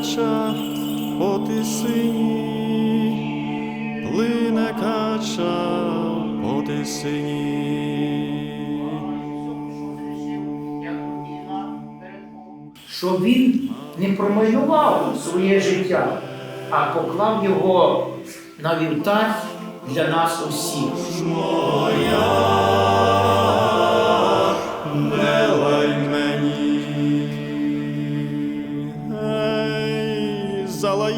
кача по тисині, плине кача по тисині. щоб він не промайнував своє життя, а поклав його на вівтар для нас усіх.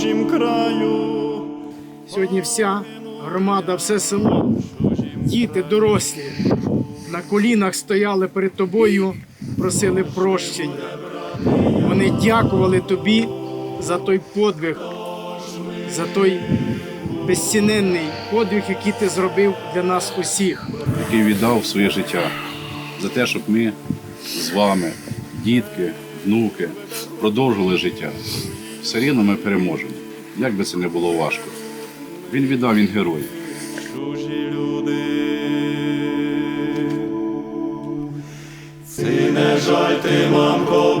чужім краю. Сьогодні вся громада, все село, діти дорослі на колінах стояли перед тобою, просили прощення. Вони дякували тобі за той подвиг, за той безціненний подвиг, який ти зробив для нас усіх. який віддав своє життя за те, щоб ми з вами, дітки, внуки, продовжили життя. Все рівно ми переможемо. Як би це не було важко. Він віддав, він герой. чужі люди. Це не жаль ти, мамко,